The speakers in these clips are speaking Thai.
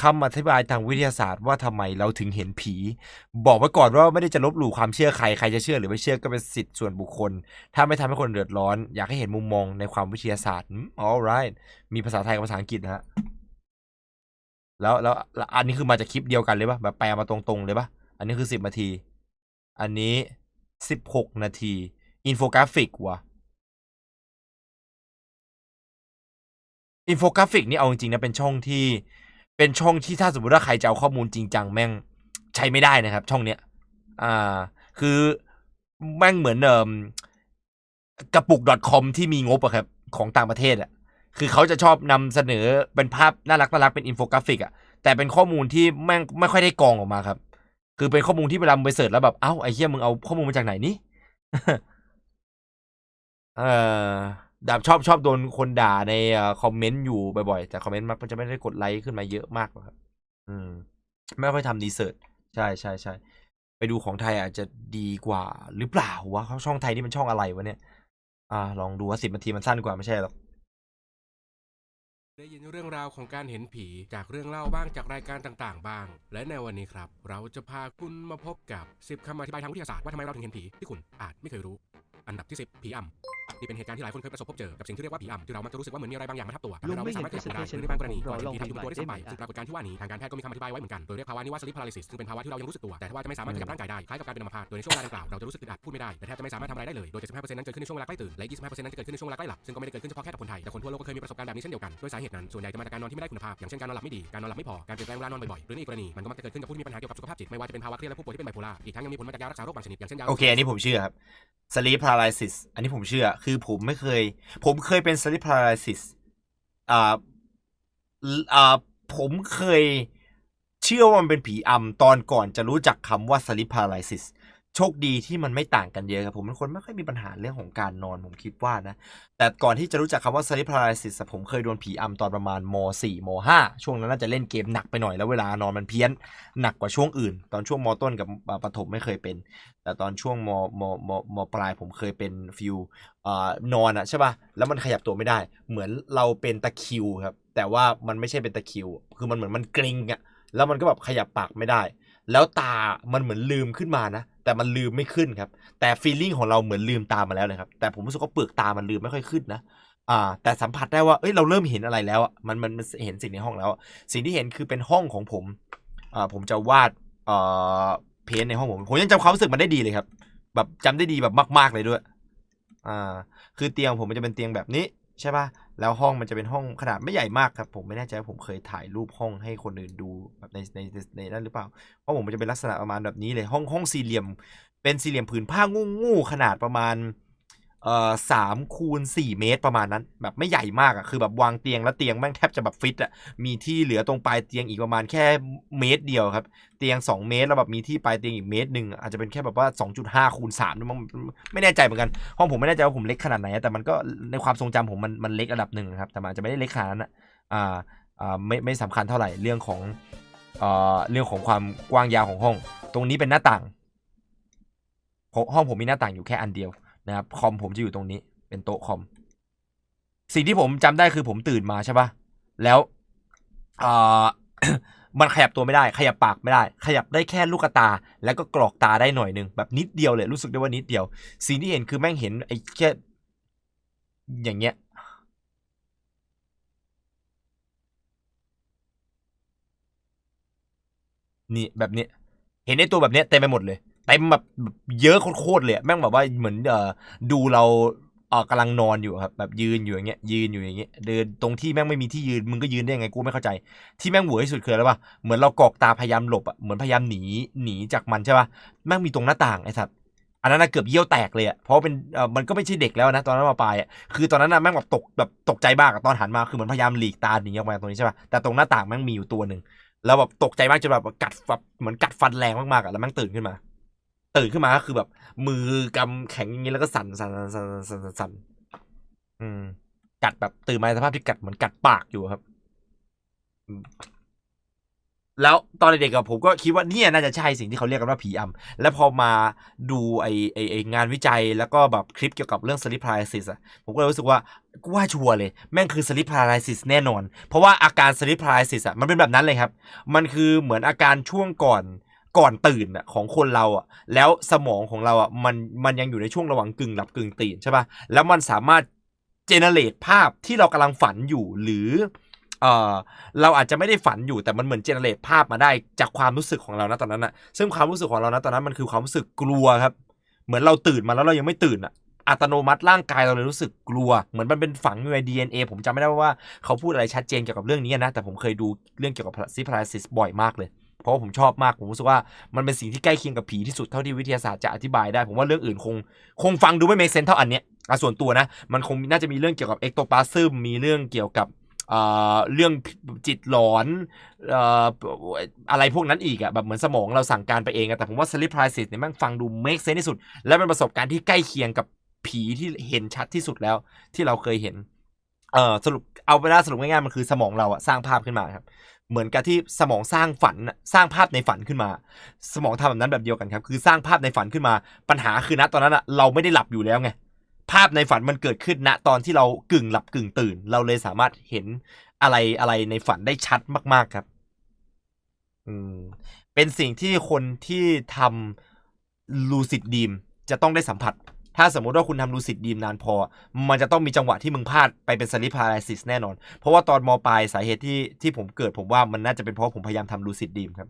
คำอธิบายทางวิทยาศาสตร์ว่าทำไมเราถึงเห็นผี บอกไว้ก่อนว่าไม่ได้จะลบหลู่ความเชื่อใคร ใครจะเชื่อหรือไม่เชื่อก็เป็นสิทธิ์ส่วนบุคคล ถ้าไม่ทำให้คนเดือดร้อน อยากให้เห็นมุมมองในความวิทยาศาสตร์อืม alright มีภาษาไทยกับภาษาอังกฤษนะฮะแล้วแล้วแล้วอันนี้คือมาจากคลิปเดียวกันเลยปะแบบแปลมาตรงๆเลยปะอันนี้คือสิบนาที อันนี้สิบหกนาที อินโฟกราฟิกว่ะอินโฟกราฟิกนี่เอาจริงๆนะเป็นช่องที่ เป็นช่องที่ถ้าสมมติว่าใครจะเอาข้อมูลจริงจังแม่งใช้ไม่ได้นะครับ ช่องเนี้ยอ่า คือแม่งเหมือนเอ่มกระปุก .com ที่มีงบอะครับ ของต่างประเทศอะคือเขาจะชอบนำเสนอเป็นภาพน่ารักน่ารักเป็นอินโฟกราฟิกอะแต่เป็นข้อมูลที่แม่งไม่ค่อยได้กรองออกมาครับ คือเป็นข้อมูลที่เวลาไปเสิร์ชแล้วแบบเอ้าไอ้เหี้ยมึงเอาข้อมูลมาจากไหนนี่เออ ดาบชอบชอบโดนคนด่าในคอมเมนต์อยู่บ่อยๆแต่คอมเมนต์มักจะไม่ได้กดไลค์ขึ้นมาเยอะมากครับ อืม ไม่ค่อยทำรีเสิร์ชใช่ใช่ใช่ไปดูของไทยอาจจะดีกว่าหรือเปล่าวะเขาช่องไทยนี่มันช่องอะไรวะเนี่ย อ่า ลองดูว่าสิบนาทีมันสั้นกว่าไม่ใช่หรอกได้ยินเรื่องราวของการเห็นผีจากเรื่องเล่าบ้างจากรายการต่างๆ บ้าง และในวันนี้ครับ เราจะพาคุณมาพบกับ 10คำอธิบายทางวิทยาศาสตร์ว่าทำไมเราถึงเห็นผีที่คุณอาจไม่เคยรู้ อันดับที่ 10 ผีอำ นี่เป็นเหตุการณ์ที่หลายคนเคยประสบพบเจอกับสิ่งที่เรียกว่าผีอำที่เรามักจะรู้สึกว่าเหมือนมีอะไรบางอย่างมาทับตัวทำให้เราไม่สามารถขยับตัวได้หรือในบางกรณีก็อาจจะมีผีที่อยู่บนตัวได้วยซ้ำไปซึ่งปรากฏการณ์ที่ว่านี้ทางการแพทย์ก็มีคำอธิบายไว้เหมือนกันโดยเรียกภาวะนี้ว่า sleep paralysis ซึ่งเป็นภาวะที่เรายังรู้สึกตัวแต่ว่าจะไม่สามารถขยับร่างกายได้คล้ายกับการเป็นอัมพาตโดยในช่วงเวลาดังกล่าวเราจะรู้สึกอึดอัดพูดไม่ได้และแทบจะไม่สามารถทำอะไรได้เลยโดย75%นั้นเกิดขึ้นในช่วงเวลาใกล้ตื่นและ25%นั้นจะเกิดขึ้นในช่วงเวลาใกล้หลับซึ่งก็ไม่ได้เกิดขึ้นเฉพาะแค่กับคนไทยแต่คนทั่วโลกก็เคยมีประสบการณ์แบบนี้เช่นเดียวกันโดยสาเหตุนั้นส่วนใหญ่จะมาจากการนอนที่ไม่ได้คุณภาพอย่างเช่นการนอนหลับไม่ดีการนอนหลับไม่พอการเปลี่ยนแปลงเวลานอนบ่อยๆหรือในอีกกรณีมันก็มักจะเกิดขึ้นกับผู้ที่มีปัญหาเกี่ยวกับสุขภาพจิตไม่ว่าจะเป็นภาวะเครียดและผู้ป่วยที่เป็นไบโพล่าอีกทั้งยังมีผลมาจากยารักษาโรคบางชนิดอย่างเช่นยาโอเคอันนี้ผมเชื่อครับ sleep paralysis อันนี้ผมเชื่อ คือผมไม่เคย ผมเคยเป็น sleep paralysis อ่าอ่าผมเคยเชื่อว่ามันเป็นผีอำตอนก่อนจะรู้จักคำว่า sleep paralysis โชคดีที่มันไม่ต่างกันเยอะครับผมเป็นคนไม่ค่อยมีปัญหาเรื่องของการนอนผมคิดว่านะ แต่ก่อนที่จะรู้จักคำว่า sleep paralysis ผมเคยโดนผีอำตอนประมาณม .4 ม .5 ช่วงนั้นน่าจะเล่นเกมหนักไปหน่อยแล้วเวลานอนมันเพี้ยนหนักกว่าช่วงอื่น ตอนช่วงมต้นกับประถมไม่เคยเป็น แต่ตอนช่วงมมมมปลายผมเคยเป็นฟิวอนอนอะใช่ป่ะแล้วมันขยับตัวไม่ได้ เหมือนเราเป็นตะคิวครับแต่ว่ามันไม่ใช่เป็นตะคิว คือมันเหมือนมันเกร็งอะแล้วมันก็แบบขยับปากไม่ได้ แล้วตามันเหมือนลืมขึ้นมานะ แต่มันลืมไม่ขึ้นครับ แต่ฟีลลิ่งของเราเหมือนลืมตามาแล้วเลยครับ แต่ผมรู้สึกว่าเปลือกตามันลืมไม่ค่อยขึ้นนะ อ่า แต่สัมผัสได้ว่า เอ้ย เราเริ่มเห็นอะไรแล้วอะมัน มันเห็นสิ่งในห้องแล้ว สิ่งที่เห็นคือเป็นห้องของผม อ่า ผมจะวาด เอ่อ เพ้นในห้องผม ผมยังจำความรู้สึกมันได้ดีเลยครับ แบบจำได้ดีแบบมาก ๆเลยด้วย อ่า คือเตียงผมมันจะเป็นเตียงแบบนี้ใช่ป่ะ แล้วห้องมันจะเป็นห้องขนาดไม่ใหญ่มากครับ ผมไม่แน่ใจว่าผมเคยถ่ายรูปห้องให้คนอื่นดูแบบในในในนั้นหรือเปล่าเพราะผมมันจะเป็นลักษณะประมาณแบบนี้เลยห้องห้องสี่เหลี่ยม เป็นสี่เหลี่ยมผืนผ้างูงูขนาดประมาณ เอ่อสามคูณสี่เมตรประมาณนั้น แบบไม่ใหญ่มากอะคือแบบวางเตียงแล้วเตียงแม่งแทบจะแบบฟิตอะมีที่เหลือตรงปลายเตียงอีกประมาณแค่เมตรเดียวครับ เตียงสองเมตรแล้วแบบมีที่ปลายเตียงอีกเมตรหนึ่งอาจจะเป็นแค่แบบว่าสองจุดห้าคูณสามมั้งไม่แน่ใจเหมือนกันห้องผมไม่แน่ใจว่าผมเล็กขนาดไหนแต่มันก็ในความทรงจำผมมันมันเล็กระดับหนึ่งครับแต่มันอาจจะไม่ได้เล็กขนาดนั้นอ่าอ่าไม่ไม่สำคัญเท่าไหร่เรื่องของเอ่อเรื่องของความกว้างยาวของห้อง ตรงนี้เป็นหน้าต่างห้องผมมีหน้าต่างอยู่แค่อันเดียว นะครับคอมผมจะอยู่ตรงนี้ เป็นโต๊ะคอม สิ่งที่ผมจำได้คือผมตื่นมาใช่ปะแล้วอ่อมันขยับตัวไม่ได้ ขยับปากไม่ได้ ขยับได้แค่ลูกตา แล้วก็กรอกตาได้หน่อยหนึ่งแบบนิดเดียวเลยรู้สึกได้ว่านิดเดียว สิ่งที่เห็นคือแม่งเห็นไอ้แค่อย่างเงี้ยนี่แบบนี้ เห็นไอ้ตัวแบบนี้เต็มไปหมดเลย เต็มแบบเยอะโคตรเลยแม่งแบบว่าเหมือนเอ่อดูเราเออกำลังนอนอยู่ครับแบบยืนอยู่อย่างเงี้ยยืนอยู่อย่างเงี้ยเดินตรงที่แม่งไม่มีที่ยืนมึงก็ยืนได้ยังไงกูไม่เข้าใจ ที่แม่งหวที่สุดคืออะไรปะเหมือนเรากอกตาพยายามหลบอะเหมือนพยายามหนีหนีจากมันใช่ป่ะแม่งมีตรงหน้าต่างไอ้สัตว์อันนั้นนะเกือบเยี่ยวแตกเลยอะเพราะเป็นเออมันก็ไม่ใช่เด็กแล้วนะตอนนั้นมาปลายอะคือตอนนั้นนะแม่งแบบตกแบบตกใจมากตอนหันมาคือเหมือนพยายามหลีกตาหนีออกมาตรงนี้ใช่ป่ะแต่ตรงหน้าต่างแม่งมีอยู่ตัวหนึ่งแล้วแบบตกใจมากจนแบบกัดแบบเหมือนกัดฟันแรงมากๆอะแล้วแม่งตื่นขึ้นมา ตื่นขึ้นมาก็คือแบบ มือกำแข็งอย่างนี้แล้วก็สั่นสั่นสั่นสั่นสั่นสั่นอืม กัดแบบตื่นมาในสภาพที่กัดเหมือนกัดปากอยู่ครับ แล้วตอนเด็กๆกับผมก็คิดว่าเนี่ยน่าจะใช่สิ่งที่เขาเรียกกันว่าผีอำแล้วพอมาดูไอไอไองานวิจัยแล้วก็แบบคลิปเกี่ยวกับเรื่อง sleep paralysis อะผมก็เลยรู้สึกว่ากูว่าชัวร์เลย แม่งคือ sleep paralysis แน่นอน เพราะว่าอาการ sleep paralysis อะมันเป็นแบบนั้นเลยครับ มันคือเหมือนอาการช่วงก่อน ก่อนตื่นอะของคนเราอะแล้วสมองของเราอะมันมันยังอยู่ในช่วงระหว่างกึ่งหลับกึ่งตื่นใช่ปะแล้วมันสามารถเจเนเรตภาพที่เรากำลังฝันอยู่หรือเออเราอาจจะไม่ได้ฝันอยู่แต่มันเหมือนเจเนเรตภาพมาได้จากความรู้สึกของเรานะตอนนั้นนะซึ่งความรู้สึกของเรานะตอนนั้นมันคือความรู้สึกกลัวครับ เหมือนเราตื่นมาแล้วเรายังไม่ตื่นอะอัตโนมัติร่างกายเราเลยรู้สึกกลัว เหมือนมันเป็นฝังอยู่ใน DNA ผมจำไม่ได้ว่าเขาพูดอะไรชัดเจนเกี่ยวกับเรื่องนี้นะ แต่ผมเคยดูเรื่องเกี่ยวกับซิพาราซิสบ่อยมากเลย เพราะผมชอบมากผมรู้สึกว่ามันเป็นสิ่งที่ใกล้เคียงกับผีที่สุดเท่าที่วิทยาศาสตร์จะอธิบายได้ ผมว่าเรื่องอื่นคง คงฟังดูไม่เมคเซนเท่าอันเนี้ยอะส่วนตัวนะ มันคงน่าจะมีเรื่องเกี่ยวกับเอ็กโตปาซึมมีเรื่องเกี่ยวกับเรื่องจิตหลอนอะไรพวกนั้นอีกอะแบบเหมือนสมองเราสั่งการไปเองอะแต่ผมว่า sleep paralysis เนี่ยม่งฟังดู make sense ที่สุด และเป็นประสบการณ์ที่ใกล้เคียงกับผีที่เห็นชัดที่สุดแล้วที่เราเคยเห็นเออสรุปเอาไปได้สรุปง่ายๆมันคือสมองเราอะสร้างภาพขึ้นมาครับเหมือนกับที่สมองสร้างฝันสร้างภาพในฝันขึ้นมา สมองทำแบบนั้นแบบเดียวกันครับ คือสร้างภาพในฝันขึ้นมา ปัญหาคือณตอนนั้นอะเราไม่ได้หลับอยู่แล้วไงภาพในฝันมันเกิดขึ้นณตอนที่เรากึ่งหลับกึ่งตื่น เราเลยสามารถเห็นอะไรอะไรในฝันได้ชัดมาก ๆครับ อืมเป็นสิ่งที่คนที่ทำลูซิดดีมจะต้องได้สัมผัส ถ้าสมมติว่าคุณทำลูซิดดีมนานพอ มันจะต้องมีจังหวะที่มึงพลาดไปเป็นสลิปพาราซิสแน่นอน เพราะว่าตอนมปลายสาเหตุที่ที่ผมเกิดผมว่ามันน่าจะเป็นเพราะผมพยายามทำลูซิดดีมครับ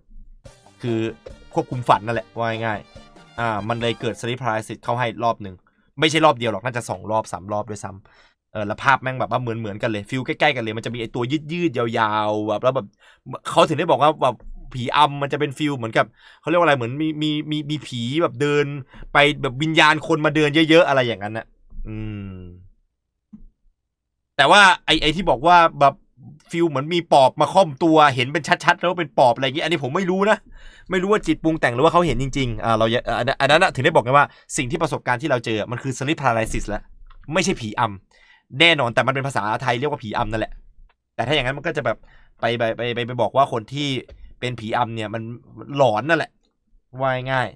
คือควบคุมฝันนั่นแหละว่าง่ายๆอ่า มันเลยเกิดสลิปพาราซิสเข้าให้รอบหนึ่งไม่ใช่รอบเดียวหรอกน่าจะสองรอบสามรอบด้วยซ้ำเออแล้วภาพแม่งแบบว่าเหมือนเหมือนกันเลยฟิลใกล้ๆกันเลยมันจะมีไอตัวยืดยืดๆยาวๆแบบแล้วแบบเขาถึงได้บอกว่าแบบ ผีอำมันจะเป็นฟิลเหมือนกับเขาเรียกว่าอะไรเหมือนมีมีมีมีผีแบบเดิน ไปแบบวิญญาณคนมาเดินเยอะๆอะไรอย่างนั้นน่ะ อืม แต่ว่าไอไอที่บอกว่าแบบฟิลเหมือนมีปอบมาค่อมตัวเห็นเป็นชัดๆ แล้วเป็นปอบอะไรอย่างงี้อันนี้ผมไม่รู้นะ ไม่รู้ว่าจิตปรุงแต่งหรือว่าเขาเห็นจริงๆอ่าเราอันนั้นอันะถึงได้บอกไงว่าสิ่งที่ประสบการณ์ที่เราเจอมันคือ sleep paralysis แล้วไม่ใช่ผีอำแน่นอนแต่มันเป็นภาษาไทยเรียกว่าผีอำนั่นแหละ แต่ถ้าอย่างนั้นมันก็จะแบบไปไปไปไปไปบอกว่าคนที่ เป็นผีอำเนี่ยมันหลอนนั่นแหละว่าง่าย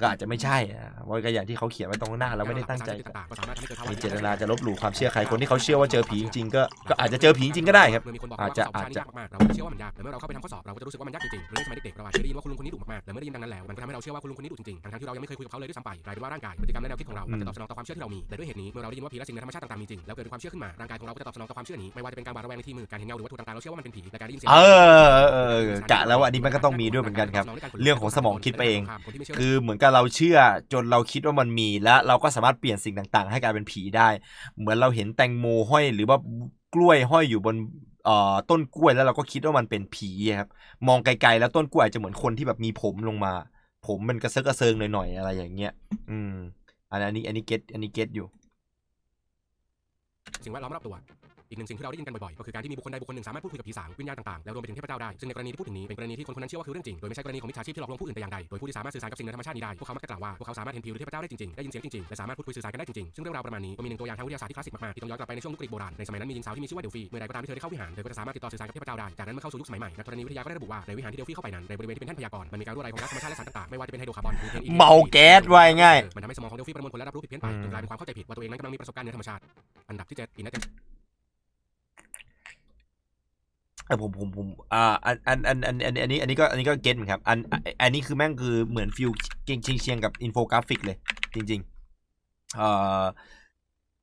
ก็อาจจะไม่ใช่อะว่าก็อย่างที่เขาเขียนไว้ตรงหน้าเราไม่ได้ตั้งใจต่างๆก็สามารถทำให้เกิดภาวะมีเจตนาจะลบหลู่ความเชื่อใครคนที่เขาเชื่อว่าเจอผีจริงๆก็ก็อาจจะเจอผีจริงๆก็ได้ครับเมื่อมีคนบอกอาจจะว่าข้สบอาจจะยากมากๆเราก็เชื่อว่ามันยากแต่เมื่อเราเข้าไปทำข้อสอบเราก็จะรู้สึกว่ามันยากจริงๆหรือในสมัยเด็กๆเราอาจจะได้ยินว่าคุณลุงคนนี้ดุมากๆแต่เมื่อได้ยินดังนั้นแล้วมันก็ทำให้เราเชื่อว่าคุณลุงคนนี้ดุจริงๆทั้งๆที่เรายังไม่เคยคุยกับเขาเลยด้วยซ้ำไปกลายเป็นว่าร่างกายพฤติกรรมและแนวคิดของเรามันจะตอบสนองต่อความเชื่อที่เรามีและด้วยเหตุนี้เมื่อเราได้ยินว่าผีและสิ่งในธรรมชาติต่างๆมีจริงแล้วเกิดเป็นความเชื่อขึ้นมาร่างกายของเราก็จะตอบสนองต่อความเชื่อนี้ไม่ว่าจะเป็นการหวาดระแวงในที่มืดการเห็นเงาหรือวัตถุต่างๆเราเชื่อว่ามันเป็นผีแต่การได้ยินเสียงเออเออเออเออกะแล้วว่าอันนี้มันก็ต้องมีด้วยเหมือนกันครับ เรื่องของสมองคิดไปเอง คือเหมือนกับเราเชื่อจนเราคิดว่ามันมีแล้วเราก็สามารถเปลี่ยนสิ่งต่างๆ ให้กลายเป็นผีได้ เหมือนเราเห็นแตงโมห้อยหรือว่ากล้วยห้อยอยู่บนเอ่อต้นกล้วยแล้วเราก็คิดว่ามันเป็นผีครับมองไกลๆแล้วต้นกล้วยอาจจะเหมือนคนที่แบบมีผมลงมา ผมมันกระเซาะกระเซิงหน่อยๆอะไรอย่างเงี้ยอืมอันนี้อันนี้เก็ตอันนี้เก็ตอยู่ สิ่งแวดล้อมรอบตัว อีกหนึ่งสิ่งที่เราได้ยินกันบ่อยๆ ก็คือการที่มีบุคคลใดบุคคลหนึ่งสามารถพูดคุยกับผีสางวิญญาณต่างๆ แล้วรวมไปถึงเทพเจ้าได้ ซึ่งในกรณีที่พูดถึงนี้เป็นกรณีที่คนคนนั้นเชื่อว่าคือเรื่องจริง โดยไม่ใช่กรณีของมิจฉาชีพที่หลอกลวงผู้อื่นแต่อย่างใด โดยผู้ที่สามารถสื่อสารกับสิ่งในธรรมชาตินี้ได้ พวกเขามักจะกล่าวว่า พวกเขาสามารถเห็นผีหรือเทพเจ้าได้จริงๆ ได้ยินเสียงจริงๆ และสามารถพูดคุยสื่อสารกันได้จริงๆ ซึ่งเรื่องราวประมาณนี้ก็มีหนึ่งตัวอย่างทางวิทยาศาสตร์ที่คลาสสิกมากๆที่ต้องย้อนกลับไปในช่วงยุคกรีกโบราณ ในสมัยนั้นมีหญิงสาวที่มีชื่อว่าเดลฟีเมื่อใดก็ตามที่เธอได้เข้าวิหาร เธอก็จะสามารถติดต่อสื่อสารกับเทพเจ้าได้ จากนั้นเมื่อเข้าสู่ยุคสมัยใหม่ นักธรณีวิทยาก็ได้ระบุว่าในวิหารที่เดลฟีเข้าไปนั้น ในบริเวณที่เป็นแท่นพยากรณ์มันมีการรั่วไหลของก๊าซธรรมชาติและสารต่างๆ ไม่ว่าจะเป็นไฮโดรคาร์บอนหรือเทนอีเมาแก๊สว่าง่ายมันทำให้สมองของเดลฟีประมวลผลและรับรู้ผิดเพี้ยนไปจนกลายเป็นความเข้าใจผิดว่าตัวเองนั้นกำลังมีประสบการณ์เหนือธรรมชาติอันดับที่เจ็ดอินเนเจ เออผมผมผมอ่าอันอันอันอันอันอันนี้อันนี้ก็อันนี้ก็เก็ตเหมือนครับอันอันนนี้คือแม่งคือเหมือนฟิลเก่งเชียงเชียงกับอินโฟกราฟิกเลย จริง ๆ เอ่อ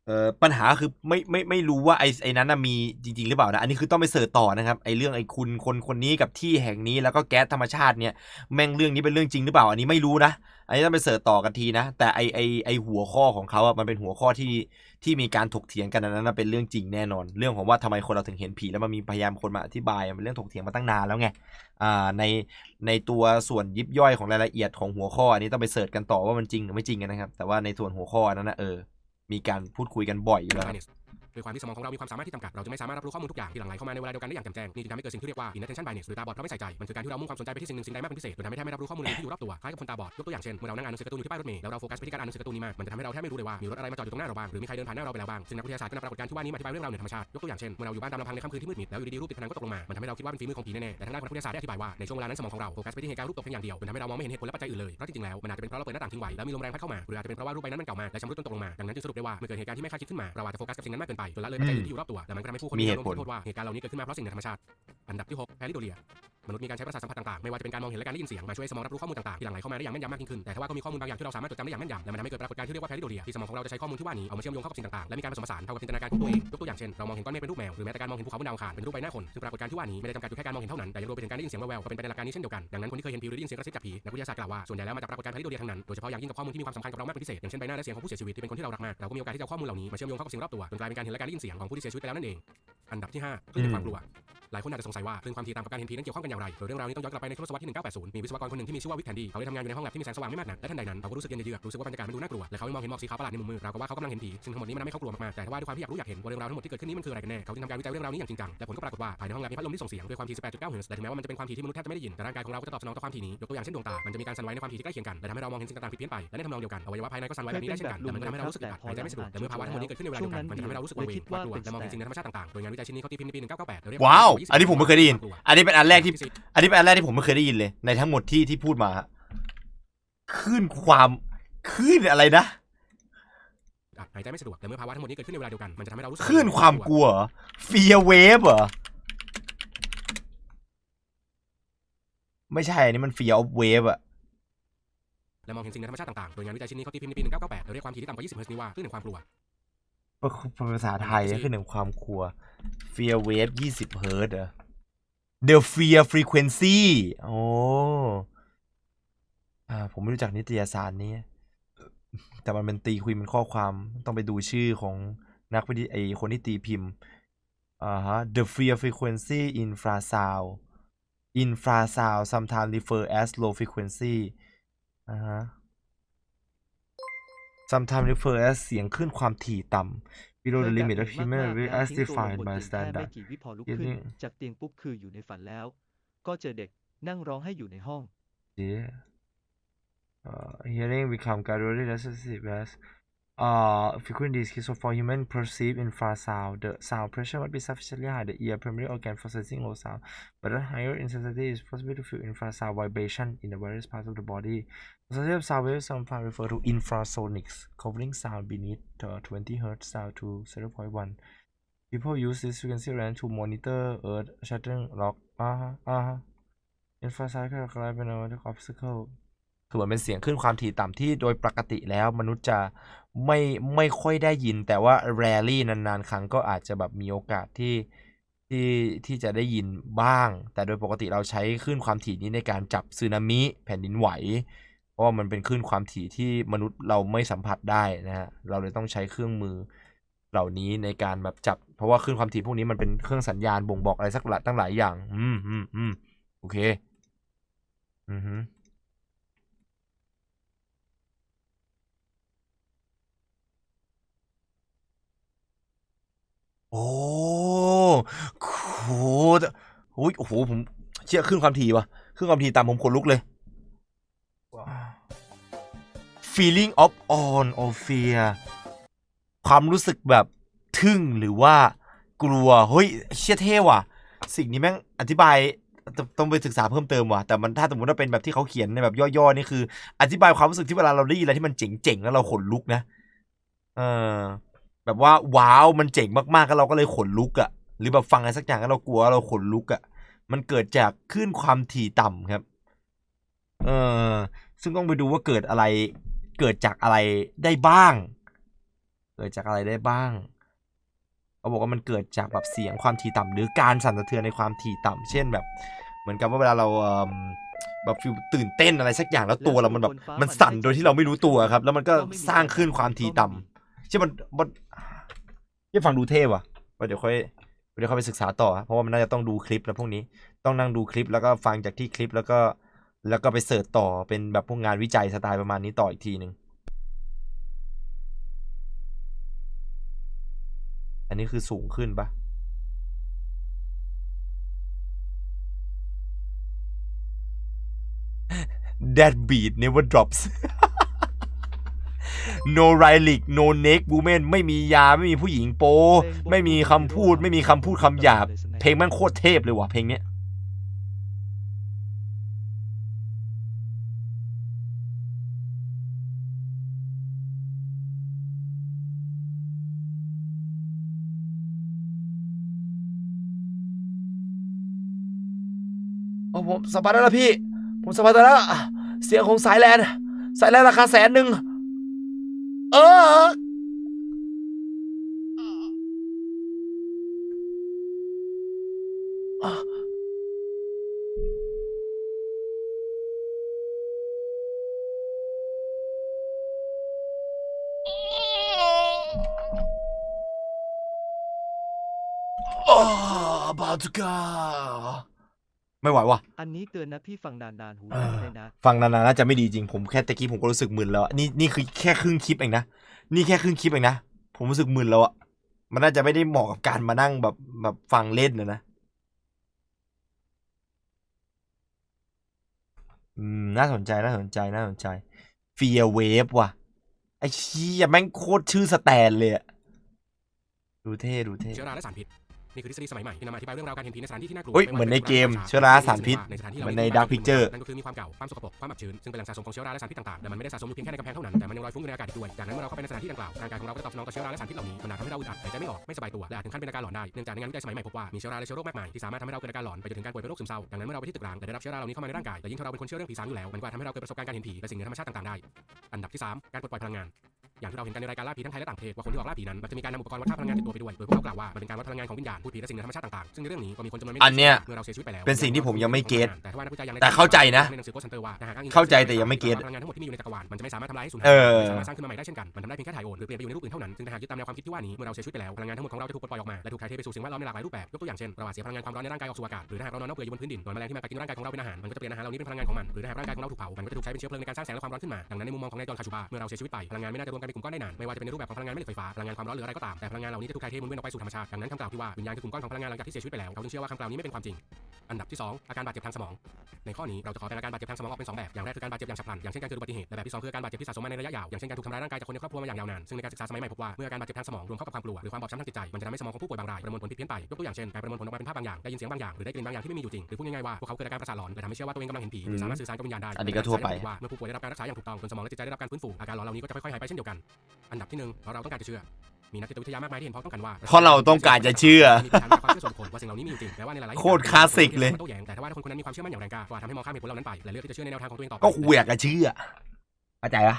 เอ่อปัญหาคือไม่ไม่ไม่รู้ว่าไอ้ไอ้นั้นนะมีจริง ๆ หรือเปล่านะ อันนี้คือต้องไปเสิร์ชต่อนะครับไอ้เรื่องไอ้คุณคนคนนี้กับที่แห่งนี้แล้วก็แก๊สธรรมชาติเนี่ยแม่งเรื่องนี้เป็นเรื่องจริงหรือเปล่า อันนี้ไม่รู้นะ อันนี้ต้องไปเสิร์ชต่อกันทีนะ แต่ไอไอไอหัวข้อของเขาอะมันเป็นหัวข้อที่ที่มีการถกเถียงกันอันนั้นเป็นเรื่องจริงแน่นอน เรื่องของว่าทำไมคนเราถึงเห็นผีแล้วมันมีพยายามคนมาอธิบายมันเป็นเรื่องถกเถียงมาตั้งนานแล้วไงอ่าในในตัวส่วนยิบย่อยของรายละเอียดของหัวข้ออันนี้ต้องไปเสิร์ชกันต่อว่ามันจริงหรือไม่จริงกันนะครับแต่ว่าในส่วนหัวข้อนั้นนะเออ มีการพูดคุยกันบ่อยอยู่แล้วครับ โดยความที่สมองของเรามีความสามารถที่จำกัด เราจะไม่สามารถรับรู้ข้อมูลทุกอย่างที่หลั่งไหลเข้ามาในเวลาเดียวกันได้อย่างแจ่มแจ้ง นี่จึงทำให้เกิดสิ่งที่เรียกว่า inattention bias หรือตาบอดเพราะไม่ใส่ใจ มันคือการที่เรามุ่งความสนใจไปที่สิ่งหนึ่งสิ่งใดมากเป็นพิเศษจนทำให้แทบไม่รับรู้ข้อมูลอื่นที่อยู่รอบตัว คล้ายกับคนตาบอด ยกตัวอย่างเช่น เมื่อเรานั่งอ่านหนังสือการ์ตูนอยู่ที่ป้ายรถเมล์แล้วเราโฟกัสไปที่การอ่านหนังสือการ์ตูนนี้มากมันจะทำให้เราแทบไม่รู้เลยว่ามีรถอะไรมาจอดอยู่ตรงหน้าเราบ้างหรือมีใครเดินผ่านหน้าเราไปแล้วบ้างซึ่งนักวิทยาศาสตร์ก็นำปรากฏการณ์ที่ว่านี้มาอธิบายเรื่องราวเหนือธรรมชาติยกตัวอย่างเช่นเมื่อเราอยู่บ้านตามลำพังในค่ำคืนที่มืดมิดแล้วอยู่ดีๆรูปติดผนังก็ตกลงมามันทำให้เราคิดว่าเป็นฝีมือของผีแน่ๆแต่ทางด้านของนักวิทยาศาสตร์ได้อธิบายว่าในช่วงเวลานั้นสมองของเราโฟกัสไปที่เหตุการณ์รูปตกเพียงอย่างเดียวจนทำให้เรามองไม่เห็นเหตุผลและปัจจัยอื่นเลยเพราะจริงๆแล้วมันอาจจะเป็นเพราะเราเปิดหน้าต่างทิ้งไว้แล้วมีลมแรงพัดเข้ามาหรืออาจจะเป็นเพราะว่ารูปใบนั้นมันเก่ามากและชำรุดจนตกลงมาดังนั้นจึงสรุปได้ว่าเมื่อเกิดเหตุการณ์ที่ไม่คาดคิดขึ้นมาเราอาจจะโฟกัสกับสิ่งนั้นมากเกินไปจนละเลยปัจจัยอื่นที่อยู่รอบตัวและมันก็ทำให้ผู้คนมีมีเหอารตุมณ์ผลที่โทษว่าเหตุการณ์เหล่านี้เกิดขึ้นมาเพราะสิ่งเหนือธรรมชาติ อันดับที่6แพริโดเลียมนุษย์มีการใช้ประสาทสัมผัสต่างๆ ไม่ว่าจะเป็นการมองเห็นและการได้ยินเสียง มาช่วยให้สมองรับรู้ข้อมูลต่างๆ ที่หลั่งไหลเข้ามาได้อย่างแม่นยำมากยิ่งขึ้น แต่ทว่าก็มีข้อมูลบางอย่างที่เราสามารถจดจำได้อย่างแม่นยำและมันทำให้เกิดปรากฏการณ์ที่เรียกว่าแพริโดเลียที่สมองของเราจะใช้ข้อมูลที่ว่านี้เอามาเชื่อมโยงเข้ากับสิ่งต่างๆ และมีการผสมผสานเข้ากับจินตนาการของตัวเองยกตัวอย่างเช่นเรามองเห็นก้อนเมฆเป็นรูปแมวหรือแม้แต่การมองเห็นภูเขาบนดาวอังคารเป็นรูปใบหน้าคนซึ่งปรากฏการณ์ที่ว่านี้ไม่ได้จำกัดอยู่แค่การมองเห็นเท่านั้นแต่ยังรวมไปถึงการได้ยินเสียงแว่วๆก็เป็นไปในหลักการนี้เช่นเดียวกันดังนั้นคนที่เคยเห็นผีหรือได้ยินเสียงกระซิบจากผีนักวิทยาศาสตร์กล่าวว่าส่วนใหญ่แล้วมาจากปรากฏการณ์แพริโดเลียทั้งนั้นโดยเฉพาะอย่างยิ่งกับข้อมูลที่มีความสำคัญกับเรามากเป็นพิเศษอย่างเช่นใบหน้าและเสียงของผู้เสียชีวิตที่เป็นคนที่เรารักมากเราก็มีโอกาสที่จะเอาข้อมูลเหล่านี้มาเชื่อมโยงเข้ากับสิ่งรอบตัวจนกลายเป็นการเห็นและการได้ยินเสียงของผู้ที่เสียชีวิตไปแล้วนั่นเอง อันดับที่ห้าคลื่นแห่งความกลัวหลายคนอาจจะสงสัยว่าคลื่นความถี่ต่ำกับการเห็นผีนั้นเกี่ยวข้องกันอย่างไรโดยเรื่องราวนี้ต้องย้อนกลับไปในทศวรรษที่ 1980 มีวิศวกรคนหนึ่งที่มีชื่อว่าวิกแคนดี้เขาได้ทำงานอยู่ในห้องแลบที่มีแสงสว่างไม่มากนักและทันใดนั้นเขาก็รู้สึกเย็นเยือกรู้สึกว่าบรรยากาศมันดูน่ากลัวและเขาได้มองเห็นหมอกสีขาวประหลาดในมุมมืดราวกับว่าเขากำลังเห็นผีซึ่งทั้งหมดนี้มันทำให้เขากลัวมากๆแต่ทว่าด้วยความที่อยากรู้อยากเห็นว่าเรื่องราวทั้งหมดที่เกิดขึ้นนี้มันคืออะไรกันแน่เขาจึงทำการวิจัยเรื่องราวนี้อย่างจริงจังและผลก็ปรากฏว่าภายในห้องแลบมีพัดลมที่ส่งเสียงด้วยความถี่18.9เฮิร์ตซ์และถึงแม้ว่ามันจะเป็นความถี่ที่มนุษย์แทบจะไม่ได้ยินแต่ร่างกายของเราก็จะตอบสนองต่อความถี่นี้ยกตัวอย่างเช่นดวงตามันจะมีการสั่นไหวในความถี่ที่ใกล้เคียงกันและทำให้เรามองเห็นสิ่งต่างๆผิดเพี้ยนไปและในทำนองเดียวกันอวัยวะภายในก็สั่นไหวแบบนี้ได้เช่นกันแต่มันก็ทำให้เรารู้สึกอึดอัดหายใจไม่สะดวกและเมื่อภาวะทั้งหมดนี้เกิดขึ้นในเวลาเดียวกันมันจะทำให้เรารู้สึกวังเวงหวาดกลัวและมองเห็นสิ่งในธรรมชาติต่างๆ โดยงานวิจัยชิ้นนี้เขาตีพิมพ์ในปี 1998โดยเรียกว้าว20อันนี้ผมไม่เคยได้ยิน อันนี้เป็นอันแรกที่ที่ อันนี้เป็นอันแรกที่ผมไม่เคยได้ยินเลย ในทั้งหมดที่ที่พูดมาฮะคลื่นความคลื่นอะไรนะอัดหายใจไม่สะดวกและเมื่อภาวะทั้งหมดนี้เกิดขึ้นในเวลาเดียวกันมันจะทำให้เรารู้สึกคลื่นความกลัวเฟียเวฟเหรอไม่ใช่อันนี้มันเฟียออฟเวฟอะและมองเห็นสิ่งในธรรมชาติต่างๆ โดยงานวิจัยชิ้นนี้เขาตีพิมพ์ในปี 1998โดยเรียกความถี่ที่ต่ำกว่า 20เฮิร์ตซ์นี้ว่าคลื่นแห่งความกลัวเป็น ภาษาไทยก็คือหนึ่งความกลัวเฟียเวฟยี่สิบเฮิร์ตเหรอ The Fear Frequency โอ้อ่าผมไม่รู้จักนิตยสารนี้ แต่มันเป็นตีคุยเป็นข้อความต้องไปดูชื่อของนักวิทยาไอคนที่ตีพิมพ์อ่าฮะ The Fear Frequency Infrasound Infrasound sometimes refer as low frequency อ่าฮะ sometimes refer as เสียงคลื่นความถี่ต่ำ below the limit of human will as defined by ไม่ standard กี่วิพอลุกเดี๋ยวขึ้นนี้จากเตียงปุ๊บคืออยู่ในฝันแล้ว ก็เจอเด็กนั่งร้องให้อยู่ในห้อง Yeah. Uh, hearing become gradually less sensitive as uh, frequent decrease for human perceive infrasound. The sound pressure must be sufficiently high. The ear primary organ for sensing low sound, but at higher intensity is possible to feel infrasound vibration in the various parts of the body. Sensitive sound waves sometimes refer to infrasonics, covering sound beneath the 20 Hz sound to 0.1. People use this frequency range to monitor earth shattering rock. Uh-huh, uh-huh. Infrasound ก็กลายเป็น a obstacle คือมันเป็นเสียงขึ้นความถี่ต่ำที่โดยปกติแล้วมนุษย์จะไม่ไม่ค่อยได้ยิน แต่ว่า rarely นานๆ ครั้งก็อาจจะแบบมีโอกาสที่ที่ที่จะได้ยินบ้าง แต่โดยปกติเราใช้คลื่นความถี่นี้ในการจับสึนามิ แผ่นดินไหว เพราะว่ามันเป็นคลื่นความถี่ที่มนุษย์เราไม่สัมผัสได้นะฮะเราเลยต้องใช้เครื่องมือเหล่านี้ในการแบบจับ เพราะว่าคลื่นความถี่พวกนี้มันเป็นเครื่องสัญญาณบ่งบอกอะไรสักหลายตั้งหลายอย่าง อืมอืมอืมโอเค อือฮึโอ้โหโอ้โอ้โหผมเชื่อขึ้นความถี่วะขึ้นความถี่ตามผมขนลุกเลย feeling of awe or fear ความรู้สึกแบบทึ่งหรือว่ากลัว เฮ้ย เชี่ยเท่ว่ะ สิ่งนี้แม่งอธิบายต้องต้องไปศึกษาเพิ่มเติมว่ะแต่มันถ้าสมมติว่าเป็นแบบที่เขาเขียนในแบบย่อๆนี่คือ อธิบายความรู้สึกที่เวลาเราได้ยินอะไรที่มันเจ๋งๆแล้วเราขนลุกนะ เออ แบบว่าว้าวมันเจ๋งมากๆแล้วเราก็เลยขนลุกอะ่ะ หรือแบบฟังอะไรสักอย่างแล้วเรากลัวเราขนลุกอะ่ะ มันเกิดจากคลื่นความถี่ต่ำครับ เออซึ่งต้องไปดูว่าเกิดอะไร เกิดจากอะไรได้บ้าง เกิดจากอะไรได้บ้างเขาบอกว่ามันเกิดจากแบบเสียงความถี่ต่ำหรือการสั่นสะเทือนในความถี่ต่ำเช่นแบบ เหมือนกับว่าเวลาเราเอิ่มแบบฟิลตื่นเต้นอะไรสักอย่างแล้วตัวเรามันแบบมันสั่นโดยที่เราไม่รู้ตัวครับ แล้วมันก็สร้างคลื่นความถี่ต่ำใช่มันมันยังฟังดูเท่ว่ะว่าเดี๋ยวค่อยเดี๋ยวค่อยไปศึกษาต่อ เพราะว่ามันน่าจะต้องดูคลิปแล้วพวกนี้ต้องนั่งดูคลิปแล้วก็ฟังจากที่คลิปแล้วก็ แล้วก็ไปเสิร์ชต่อเป็นแบบพวกงานวิจัยสไตล์ประมาณนี้ต่ออีกทีหนึ่งอันอันนี้คือสูงขึ้นปะ That beat never drops no relic no neck woman ไม่มียาไม่มีผู้หญิงโป ไม่มีคำพูด ไม่มีคำพูดคำหยาบ เพลงแม่งโคตรเทพเลยว่ะเพลงเนี้ย ผมสบายแล้วล่ะพี่ ผมสบายแล้วเสียงของสายแลนสายแลนราคาแสนหนึ่งเออโอ้บาตุกา ไม่ไหวว่ะอันนี้เตือนนะพี่ฟังนานๆหูเอดับอได้นะฟังนานๆน่าจะไม่ดีจริงผมแค่ตะกี้ผมก็รู้สึกมึนแล้วอะนี่นี่คือแค่ครึ่งคลิปเองนะนี่แค่ครึ่งคลิปเองนะผมรู้สึกมึนแล้วอะมันน่าจะไม่ได้เหมาะกับการมานั่งแบบแบบฟังเล่นนะนะอืมน่าสนใจน่าสนใจน่าสนใจ f ฟีเวฟว่ะไอ้เชี่ยแม่งโคตรชื่อสแตนเลยอะดูเท่ดูเท่เชื้อราและสารพิษ นี่คือทฤษฎีสมัยใหม่ที่นำมาอธิบายเรื่องราวการเห็นผีในสถานที่ที่น่ากลัวเฮ้ยไว่าเหมือนในเกมจะป็นเชื้อราสารพิษในสถานที่เหมือนล่าใน Dark Picture นั่นก็คือมีความเก่าความสกปรกความอับชื้นซึ่งเป็นแหล่งสะสมของเชื้อราและสารพิษต่างๆแต่มันไม่ได้สะสมอยู่เพียงแค่ในกำแพงเท่านั้นแต่มันยังลอยฟุ้งอยู่ในอากาศอีกด้วยจากนั้นเมื่อเราเข้าไปในสถานที่ดังกล่าวร่างกายของเราก็จะตอบสนองกับเชื้อราและสารพิษเหล่านี้มันอาจทำให้เราอึดอัดหายใจไม่ออกไม่สบายตัวและอาจถึงขั้นเป็นอาการหลอนได้เนื่องจากในงานวิจัยสมัยใหม่พบว่ามีเชื้อราและเชื้อโรคมากมายที่สามารถทำให้เราเกิดอาการหลอนไปจนถึงการป่วยเป็นโรคซึมเศร้าดังนั้นเมื่อเราไปที่ตึกร้างแต่ได้รับเชื้อราเหล่านี้เข้ามาในร่างกายและยิ่งถ้าเราเป็นคนเชื่อเรื่องผีสางอยู่แล้วมันก็อาจทำให้เราเกิดประสบการณ์การเห็นผีและสิ่งเหนือธรรมชาติต่างๆได้อันดับที่สามการปลดปล่อยพลังงาน อย่างที่เราเห็นกันในรายการล่าผีทั้งไทยและต่างประเทศว่าคนที่ออกล่าผีนั้นมันจะมีการนำอุปกรณ์วัดค่าพลังงานติดตัวไปด้วยโดยพวกเขากล่าวว่ามันเป็นการวัดพลังงานของวิญญาณพูดผีและสิ่งเหนือธรรมชาติต่างๆซึ่งในเรื่องนี้ก็มีคนจำนวนไม่อันเนี้ยเมื่อเราเสียชีวิตไปแล้วเป็นสิ่งที่ผมยังไม่เก็ตแต่ว่านักวิจัยย่างแต่เข้าใจนะในหนังสือ Ghost Hunter ว่าเข้าใจแต่ยังไม่เก็ตพลังงานทั้งหมดที่มีอยู่ในจักรวาลมันจะไม่สามารถทำลายให้สูญหายไม่สามารถสร้างขึ้นมาใหม่ได้เช่นกันมันทำได้เพียงแค่ถ่ายโอนหรือเปลี่ยนไปอยู่ในรูปอื่นเท่านั้นซึ่งถ้าหากยึดตามแนวความคิดที่ว่านี้เมื่อเราเสียชีวิตไปแล้วพลังงานทั้งหมดของเราจะถูกปลดปล่อยออกมาและถูกถ่ายเทไปสู่สิ่งแวดล้อมในหลากหลายรูปแบบยกตัวอย่างเช่นเราอาจเสียพลังงานความร้อนในร่างกายออกสู่อากาศหรือถ้าหากเรานอนน่าเปลือยอยู่บนพื้นดินโดนแมลงที่มากัดกินร่างกายของเราเป็นอาหารมันก็จะเปลี่ยนอาหารเหล่านี้เป็นพลังงานของมันหรือถ้าหากร่างกายของเราถูกเผามันก็จะถูกใช้เป็นเชื้อเพลิงในการสร้างแสงและความร้อนขึ้นมาดังนั้นในมุมมองของนายจอห์นคาชูบาเมื่อเราเสียชีวิตไปพลังงานไม่น่าจะรวมกันเป็นกลุ่มก้อนได้นานไม่ว่าจะเป็นในรูปแบบของพลังงานแม่เหล็กไฟฟ้าพลังงานความร้อนหรืออะไรก็ตามแต่พลังงานเหล่านี้จะถูกถ่ายเทหมุนเวียนออกไปสู่ธรรมชาติดังนั้นคำกล่าวที่ว่าวิญญาณคือกลุ่มก้อนของพลังงานหลังจากที่เสียชีวิตไปแล้วเขาจึงเชื่อว่าคำกล่าวนี้ไม่เป็นความจริง อันดับที่ 2 อาการบาดเจ็บทางสมอง ในข้อนี้เราจะขอแบ่งอาการบาดเจ็บทางสมองออกเป็น2แบบอย่างแรกคือการบาดเจ็บอย่างฉับพลันอย่างเช่นการเกิดอุบัติเหตุและแบบที่2คือการบาดเจ็บที่สะสมมาในระยะยาวอย่างเช่นการถูกทำร้ายร่างกายจากคนในครอบครัวมาอย่างยาวนานซึ่งในการศึกษาสมัยใหม่พบว่าเมื่ออาการบาดเจ็บทางสมองรวมเข้ากับความกลัวหรือความบอบช้ำทางจิตใจมันจะทำให้สมองของผู้ป่วยบางรายประมวลผลผิดเพี้ยนไปยกตัวอย่างเช่นการประมวลผลออกมาเป็นภาพบางอย่างได้ยินเสียงบางอย่างหรือได้กลิ่นบางอย่างที่ไม่มีอยู่จริงหรือพูดง่ายๆว่าพวกเขาเกิดอาการประสาทหลอนและทำให้เชื่อว่าตัวเองกำลังเห็นผีหรือสามารถสื่อสารกับวิญญาณได้อันนี้ก็ทั่วไปว่าเมื่อผู้ป่วยได้รับการรักษาอย่างถูกต้องจนสมองและจิตใจได้รับการฟื้นฟูอาการหลอนเหล่านี้ก็จะค่อยๆหายไปเช่นเดียวกันอันดับที่หนึ่งเพราะเราต้องการจะเชื่อ มีนักจิตวิทยามากมายที่เห็นพ้องต้องกันว่าเพราะเราต้องการจะเชื่อมีปัญหาความเชื่อส่วนบุคคลว่าสิ่งเหล่านี้มีอยู่จริงแม้ว่าในหลายๆโคตรคลาสสิกเลยโต้แย้งแต่ถ้าว่าถ้าคนคนนั้นมีความเชื่อมั่นอย่างแรงกล้าก็อาจทำให้มองข้ามเหตุผลเหล่านั้นไปและเลือกที่จะเชื่อในแนวทางของตัวเองต่อไปก็กูอยากจะเชื่อเข้าใจปะ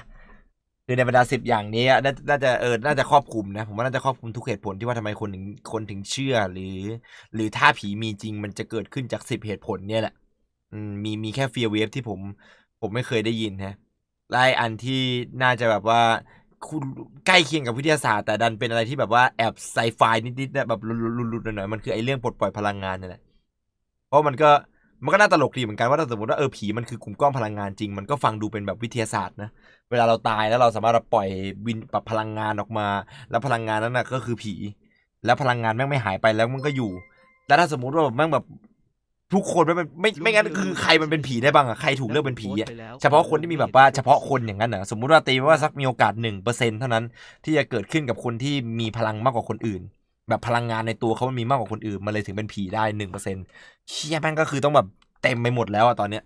คือในบรรดาสิบอย่างนี้อะน่าน่าจะเออน่าจะครอบคลุมนะผมว่าน่าจะครอบคลุมทุกเหตุผลที่ว่าทำไมคนถึงคนถึงเชื่อหรือ หรือถ้าผีมีจริงมันจะเกิดขึ้นจากสิบเหตุผลเนี่ยแหละอืมมีมีแค่เฟียเวฟที่ผม ผมไม่เคยได้ยินฮะและไอ้อันที่น่าจะแบบว่า คุณใกล้เคียงกับวิทยาศาสตร์แต่ดันเป็นอะไรที่แบบว่าแอบไซไฟนิดๆนะแบบลุดๆหน่อยๆมันคือไอ้เรื่องปลดปล่อยพลังงานนี่แหละเพราะมันก็มันก็น่าตลกดีเหมือนกันว่าถ้าสมมติว่าเออผีมันคือกลุ่มก้อนพลังงานจริง มันก็ฟังดูเป็นแบบวิทยาศาสตร์นะเวลาเราตายแล้วเราสามารถปล่อยวินแบบพลังงานออกมา แล้วพลังงานนั้นนะก็คือผี แล้วพลังงานแม่งไม่หายไปแล้วมันก็อยู่ แล้วถ้าสมมติว่าแบบแม่งแบบ ทุกคนไม่เป็นไม่ไม่งั้นคือใครมันเป็นผีได้บ้างอะใครถูกเลือกเป็นผีอะไปแล้วเฉพาะคนที่มีแบบว่าเฉพาะคนอย่างนั้นเหรอสมมุติว่าตีว่าสักมีโอกาสหนึ่งเปอร์เซ็นเท่านั้น ที่จะเกิดขึ้นกับคนที่มีพลังมากกว่าคนอื่น แบบพลังงานในตัวเขามันมีมากกว่าคนอื่นมันเลยถึงเป็นผีได้หนึ่งเปอร์เซ็นเชี่ยแม่งก็คือต้องแบบเต็มไปหมดแล้วอะตอนเนี้ย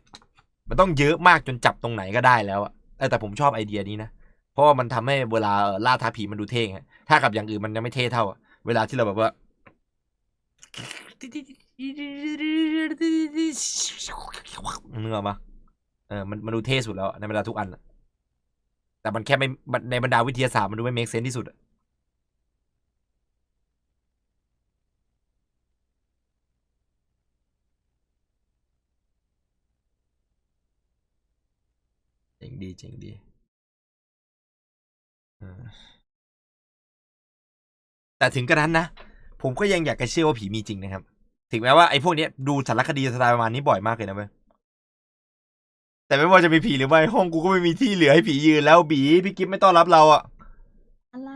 มันต้องเยอะมากจนจับตรงไหนก็ได้แล้วอะเออแต่ผมชอบไอเดียนี้นะเพราะว่ามันทำให้เวลาเอ่อล่าท้าผีมันดูเท่ไงถ้ากับอย่างอื่นมันยังไม่เท่เท่าอะเวลาที่เราแบบว่า เนื้ออกมาเออมันมันดูเท่สุดแล้ว ในบรรดาทุกอันอะแต่มันแค่ไม่ในบรรดาวิทยาศาสตร์มันดูไม่ make sense ที่สุดอะเจ๋งดีเจ๋งดีแต่ถึงกระนั้นนะ ผมก็ยังอยากจะเชื่อว่าผีมีจริงนะครับ ถึงแม้ว่าไอ้พวกเนี้ยดูสารคดีสไตล์ประมาณนี้บ่อยมากเลยนะเว้ยแต่ไม่ว่าจะมีผีหรือไม่ห้องกูก็ไม่มีที่เหลือให้ผียืนแล้วบีพี่กิฟไม่ต้อนรับเราอะอะไร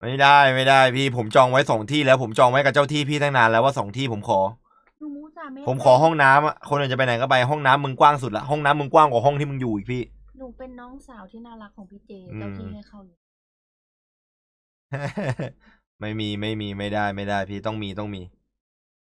ไม่ได้ไม่ได้พี่ผมจองไว้สองที่แล้วผมจองไว้กับเจ้าที่พี่ตั้งนานแล้วว่าสองที่ผมขอ หนูมูจ่าไม่ผมขอห้องน้ำอะคนอื่นจะไปไหนก็ไปห้องน้ำมึงกว้างสุดละห้องน้ำมึงกว้างกว่าห้องที่มึงอยู่อีกพี่ หนูเป็นน้องสาวที่น่ารักของพี่เจอืมเจ้าที่ให้เข้าอยู่ไม่มีไม่มีไม่ได้ไม่ได้พี่ต้องมีต้องมี